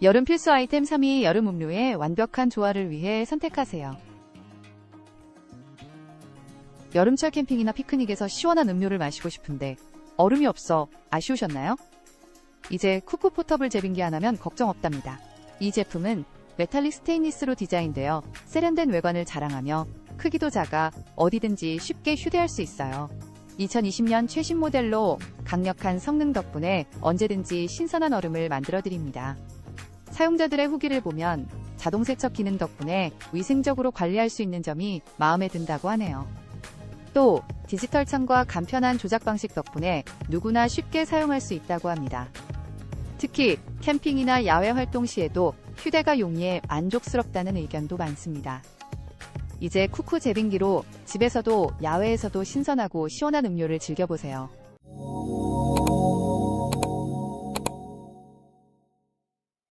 여름 필수 아이템 3위 여름 음료의 완벽한 조화를 위해 선택하세요. 여름철 캠핑이나 피크닉에서 시원한 음료를 마시고 싶은데 얼음이 없어 아쉬우셨나요? 이제 쿠쿠 포터블 제빙기 하나면 걱정 없답니다. 이 제품은 메탈릭 스테인리스로 디자인되어 세련된 외관을 자랑하며 크기도 작아 어디든지 쉽게 휴대할 수 있어요. 2020년 최신 모델로 강력한 성능 덕분에 언제든지 신선한 얼음을 만들어 드립니다. 사용자들의 후기를 보면 자동 세척 기능 덕분에 위생적으로 관리할 수 있는 점이 마음에 든다고 하네요. 또 디지털 창과 간편한 조작 방식 덕분에 누구나 쉽게 사용할 수 있다고 합니다. 특히 캠핑이나 야외 활동 시에도 휴대가 용이해 만족스럽다는 의견도 많습니다. 이제 쿠쿠 제빙기로 집에서도 야외에서도 신선하고 시원한 음료를 즐겨보세요.